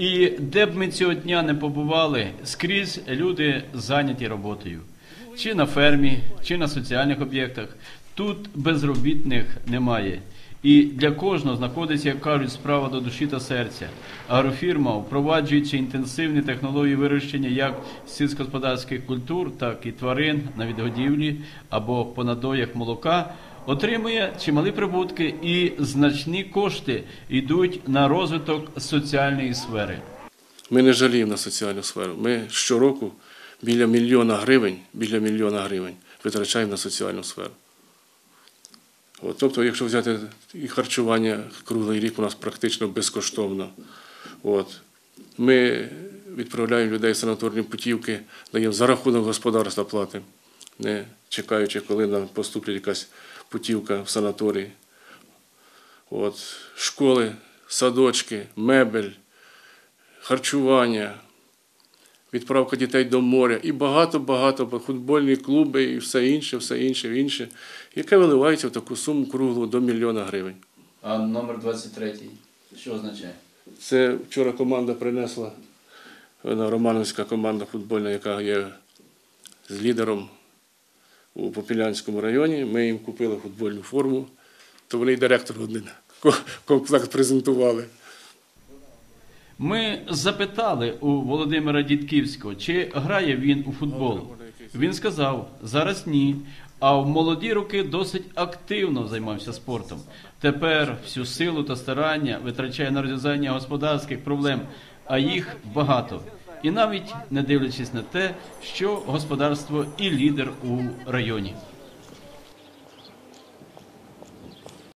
І де б ми цього дня не побували, скрізь люди зайняті роботою. Чи на фермі, чи на соціальних об'єктах. Тут безробітних немає. І для кожного знаходиться, як кажуть, справа до душі та серця. Агрофірма, впроваджуючи інтенсивні технології вирощення як сільськогосподарських культур, так і тварин на відгодівлі або по надоях молока, отримує чималі прибутки і значні кошти йдуть на розвиток соціальної сфери. Ми не жаліємо на соціальну сферу. Ми щороку біля мільйона гривень, біля мільйона гривень витрачаємо на соціальну сферу. От, тобто, якщо взяти і харчування круглий рік у нас практично безкоштовно. От. Ми відправляємо людей в санаторні путівки, даємо за рахунок господарства платимо, не чекаючи, коли нам поступлять якась путівка в санаторій. От. Школи, садочки, мебель, харчування, відправка дітей до моря і багато-багато футбольні клуби і все інше, все інше, інше, яке виливається в таку суму круглу до мільйона гривень. А номер 23 що означає? Це вчора команда принесла, вона Романовська команда футбольна, яка є з лідером у Попілянському районі. Ми їм купили футбольну форму, то вони й директор один ко- комплект презентували. Ми запитали у Володимира Дідківського, чи грає він у футбол. Він сказав, зараз ні. А в молоді роки досить активно займався спортом. Тепер всю силу та старання витрачає на розв'язання господарських проблем, а їх багато. І навіть не дивлячись на те, що господарство і лідер у районі.